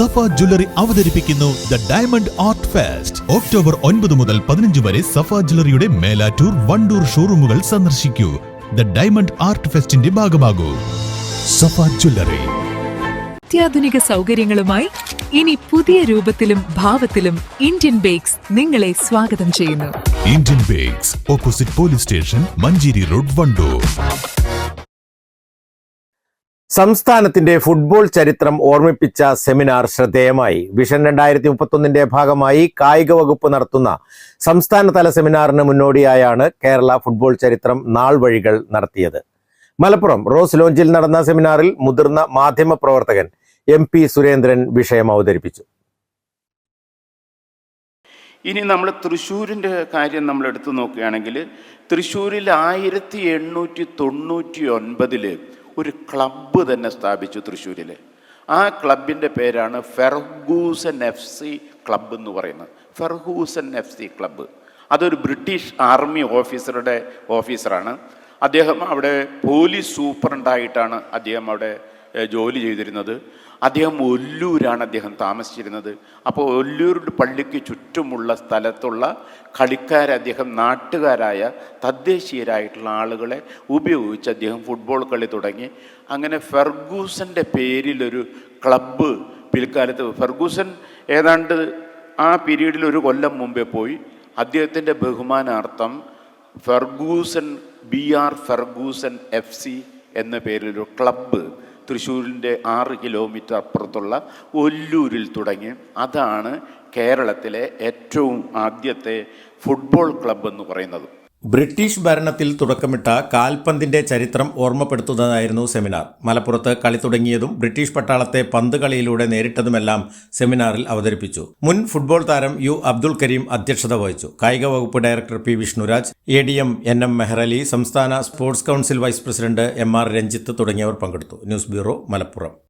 സഫ jewellery അവതരിപ്പിക്കുന്നു the diamond art fest. October ഒൻപത് മുതൽ പതിനഞ്ച് വരെ സഫ ജ്വല്ലറിയുടെ മേലാറ്റൂർ വണ്ടൂർ ഷോറൂമുകൾ സന്ദർശിക്കൂ. ദ ഡയമണ്ട് ആർട്ട് ഫെസ്റ്റിന്റെ ഭാഗമാകൂ. സഫ ജ്വല്ലറി. അത്യാധുനിക സൗകര്യങ്ങളുമായി ഇനി പുതിയ രൂപത്തിലും ഭാവത്തിലും ഇന്ത്യൻ ബേക്സ് നിങ്ങളെ സ്വാഗതം ചെയ്യുന്നു. Indian bakes opposite police station Manjeri road Wandoor. സംസ്ഥാനത്തിന്റെ ഫുട്ബോൾ ചരിത്രം ഓർമ്മിപ്പിച്ച സെമിനാർ ശ്രദ്ധേയമായി. വിഷൻ രണ്ടായിരത്തി മുപ്പത്തൊന്നിന്റെ ഭാഗമായി കായിക വകുപ്പ് നടത്തുന്ന സംസ്ഥാനതല സെമിനാറിന് മുന്നോടിയായാണ് കേരള ഫുട്ബോൾ ചരിത്രം നാൾ വഴികൾ നടത്തിയത്. മലപ്പുറം റോസ് ലോഞ്ചിൽ നടന്ന സെമിനാറിൽ മുതിർന്ന മാധ്യമ പ്രവർത്തകൻ എം പി സുരേന്ദ്രൻ വിഷയം അവതരിപ്പിച്ചു. ഇനി നമ്മൾ തൃശ്ശൂരിന്റെ കാര്യം നമ്മൾ എടുത്തു നോക്കുകയാണെങ്കിൽ തൃശ്ശൂരിൽ ആയിരത്തി എണ്ണൂറ്റി തൊണ്ണൂറ്റി ഒൻപതിൽ ഒരു ക്ലബ്ബ് തന്നെ സ്ഥാപിച്ചു തൃശ്ശൂരിൽ ആ ക്ലബിന്റെ പേരാണ് ഫെർഗൂസൻ എഫ് സി ക്ലബ്ബ് എന്ന് പറയുന്നത്. ഫെർഗൂസൻ എഫ് സി ക്ലബ്ബ് അതൊരു ബ്രിട്ടീഷ് ആർമി ഓഫീസറുടെ ഓഫീസറാണ്. അദ്ദേഹം അവിടെ പോലീസ് സൂപ്രണ്ടായിട്ടാണ് അദ്ദേഹം അവിടെ ജോലി ചെയ്തിരുന്നത്. അദ്ദേഹം ഒല്ലൂരാണ് അദ്ദേഹം താമസിച്ചിരുന്നത്. അപ്പോൾ ഒല്ലൂർ പള്ളിക്ക് ചുറ്റുമുള്ള സ്ഥലത്തുള്ള കളിക്കാരെ അദ്ദേഹം നാട്ടുകാരായ തദ്ദേശീയരായിട്ടുള്ള ആളുകളെ ഉപയോഗിച്ച് അദ്ദേഹം ഫുട്ബോൾ കളി തുടങ്ങി. അങ്ങനെ ഫെർഗൂസന്റെ പേരിലൊരു ക്ലബ്ബ് പിൽക്കാലത്ത് ഫെർഗൂസൻ ഏതാണ്ട് ആ പീരീഡിൽ ഒരു കൊല്ലം മുമ്പേ പോയി. അദ്ദേഹത്തിന്റെ ബഹുമാനാർത്ഥം Ferguson B R Ferguson F C എന്ന പേരിലൊരു ക്ലബ്ബ് തൃശ്ശൂരിന്റെ ആറ് കിലോമീറ്റർ അപ്പുറത്തുള്ള ഒല്ലൂരിൽ തുടങ്ങി. അതാണ് കേരളത്തിലെ ഏറ്റവും ആദ്യത്തെ ഫുട്ബോൾ ക്ലബ്ബ് എന്ന് പറയുന്നത്. ബ്രിട്ടീഷ് ഭരണത്തിൽ തുടക്കമിട്ട കാൽപന്തിന്റെ ചരിത്രം ഓർമ്മപ്പെടുത്തുന്നതായിരുന്നു സെമിനാർ. മലപ്പുറത്ത് കളി തുടങ്ങിയതും ബ്രിട്ടീഷ് പട്ടാളത്തെ പന്ത് കളിയിലൂടെ നേരിട്ടതുമെല്ലാം സെമിനാറിൽ അവതരിപ്പിച്ചു. മുൻ ഫുട്ബോൾ താരം യു അബ്ദുൾ കരീം അധ്യക്ഷത വഹിച്ചു. കായിക വകുപ്പ് director P Vishnuraj A D M N M Mehrali സംസ്ഥാന sports council vice president M R Ranjith തുടങ്ങിയവർ പങ്കെടുത്തു. News bureau Malappuram.